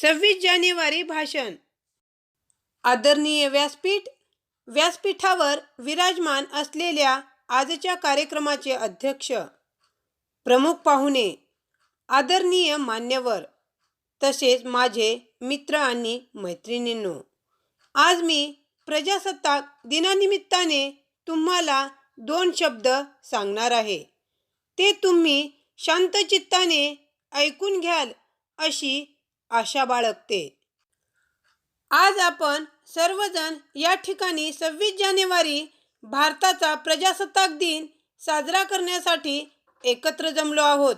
सव्वीस जानेवारी भाषण. आदरणीय व्यासपीठ व्यासपीठावर विराजमान असलेल्या आजच्या कार्यक्रमाचे अध्यक्ष प्रमुख पाहुणे आदरणीय मान्यवर तसेच माझे मित्र आणि मैत्रिणींनो आज मी प्रजासत्ताक दिनानिमित्ताने तुम्हाला दोन शब्द सांगणार आहे. ते तुम्ही शांतचित्ताने ऐकून घ्याल अशी आशा बाळगते. आज आपण सर्वजण या ठिकाणी सव्वीस जानेवारी भारताचा प्रजासत्ताक दिन साजरा करण्यासाठी एकत्र जमलो आहोत.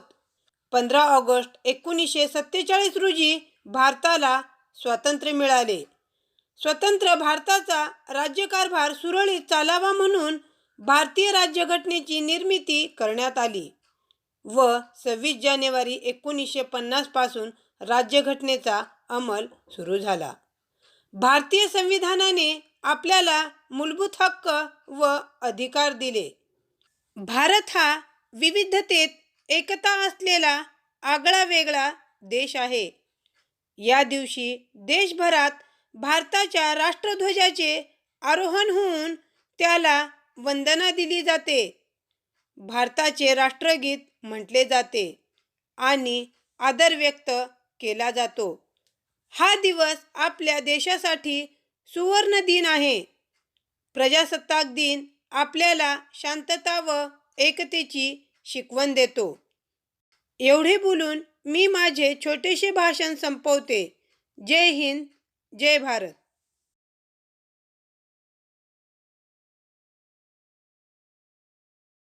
पंधरा ऑगस्ट एकोणीसशे सत्तेचाळीस रोजी भारताला स्वातंत्र्य मिळाले. स्वतंत्र भारताचा राज्यकारभार सुरळीत चालावा म्हणून भारतीय राज्यघटनेची निर्मिती करण्यात आली व सव्वीस जानेवारी एकोणीसशे पन्नासपासून राज्यघटनेचा अंमल सुरू झाला. भारतीय संविधानाने आपल्याला मूलभूत हक्क व अधिकार दिले. भारत हा विविधतेत एकता असलेला आगळा वेगळा देश आहे. या दिवशी देशभरात भारताच्या राष्ट्रध्वजाचे आरोहण होऊन त्याला वंदना दिली जाते. भारताचे राष्ट्रगीत म्हटले जाते आणि आदर व्यक्त केला जातो. हा दिवस आपल्या देशासाठी सुवर्ण दिन आहे. प्रजासत्ताक दिन आपल्याला शांतता व एकतेची शिकवण देतो. एवढे बोलून मी माझे छोटेसे भाषण संपवते. जय हिंद जय भारत.